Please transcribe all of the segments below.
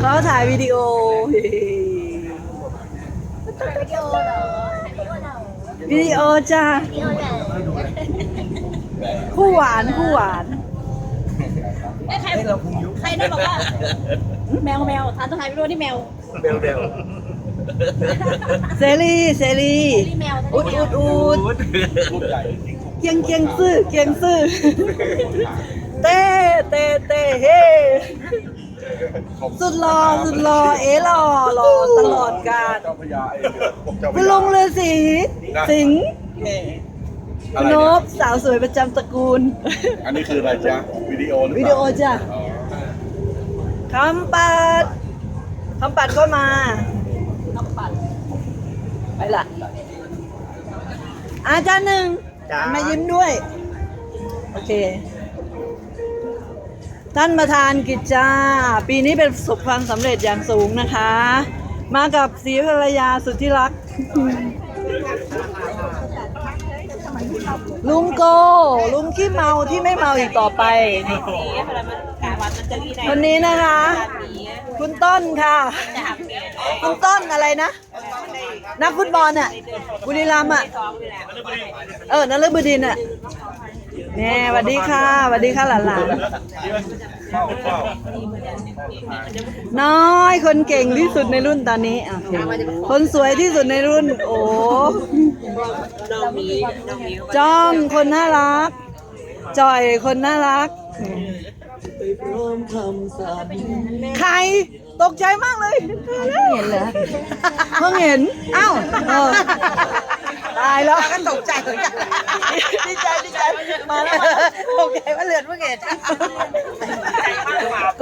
เขาถ่ายวิดีโอวิดีโอเหรอวิดีโอเหรอวิดีโอจ้าวิดีโอเหรอคู่หวานคู่หวานเอ้ยใครใครได้บอกว่าแมวแมวทานต้องทานวิดีโอที่แมวเบลเบลเซรีเซรีที่แมวอุดอุดอุดพูดใหญ่เกียงเกียงซื่อเกียงซื่อเต้เต้เต้เฮ สุดหล่อสุดหล่อเอ๋หล่อหล่อตลอดกาลเจ้าพญาเองผมเจ้าพคุณญาลุงฤาษีสิงห์อะไรนเนี่ย บสาวสวยประจำตระกูล อันนี้คืออะไรจ๊ะ วิดีโอหรือเปวิล่าดีโอจ้ะอ๋อคำปัดคำปัดก็มาต้องปัด ไปละอาจารย์หนึ่งมายิ้มด้วย โอเค ท่านประธานกิจจาปีนี้เป็นประสบความสำเร็จอย่างสูงนะคะ มากับสีภรรยาสุดที่รัก ลุงโก ลุงขี้เมาที่ไม่เมาอีกต่อไป คนนี้นะคะ คุณต้นค่ะ คุณต้นอะไรนะ นักฟุตบอลอะบุรีรัมย์อะท้อนี่แหละเออนฤบดินอะ แน่สวัสดีค่ะสวัสดีค่ะหลานเฝ้าเฝ้าๆน้อยคนเก่งที่สุดในรุ่นตอนนี้อะโอเคคนสวยที่สุดในรุ่น โอ้น้องมีน้องมีจ้องคนน่ารักจ่อยคนน่ารัก ใครตกใจมากเลยเห็นเหรอเพิ่งเห็น อ้าวเออตายแล้วก็ตกใจเหมือนกันดีใจดีใจมาแล้วตกใจว่าเลือดเพิ่งเห็น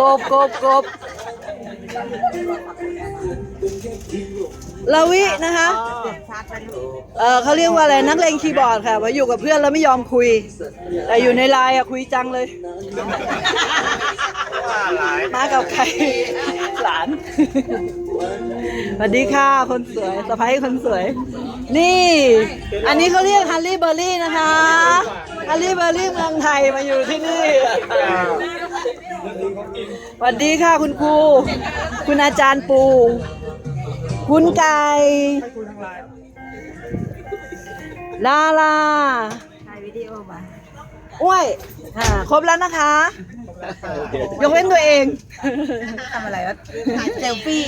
กบกบกบลาวินะคะเออเขาเรียกว่าอะไรนักเลงคีย์บอร์ดค่ะว่าอยู่กับเพื่อนแล้วไม่ยอมคุย แต่อยู่ในไลน์อะคุยจังเลย มากับใครหลานสวัสดีค่ะคนสวยสะพ้ายคนสวย นี่ อันนี้เขาเรียกฮันรี่เบอร์รี่นะคะฮันรี่เบอร์รี่เมืองไทยมาอยู่ที่นี่สวัสดีค่ะคุณครู คุณอาจารย์ปู คุณไก่ลาลาถ่ายวิดีโอมาอ้วยครบแล้วนะคะ ยกเว้นตัวเองทำอะไรวะถ่ายเซลฟี่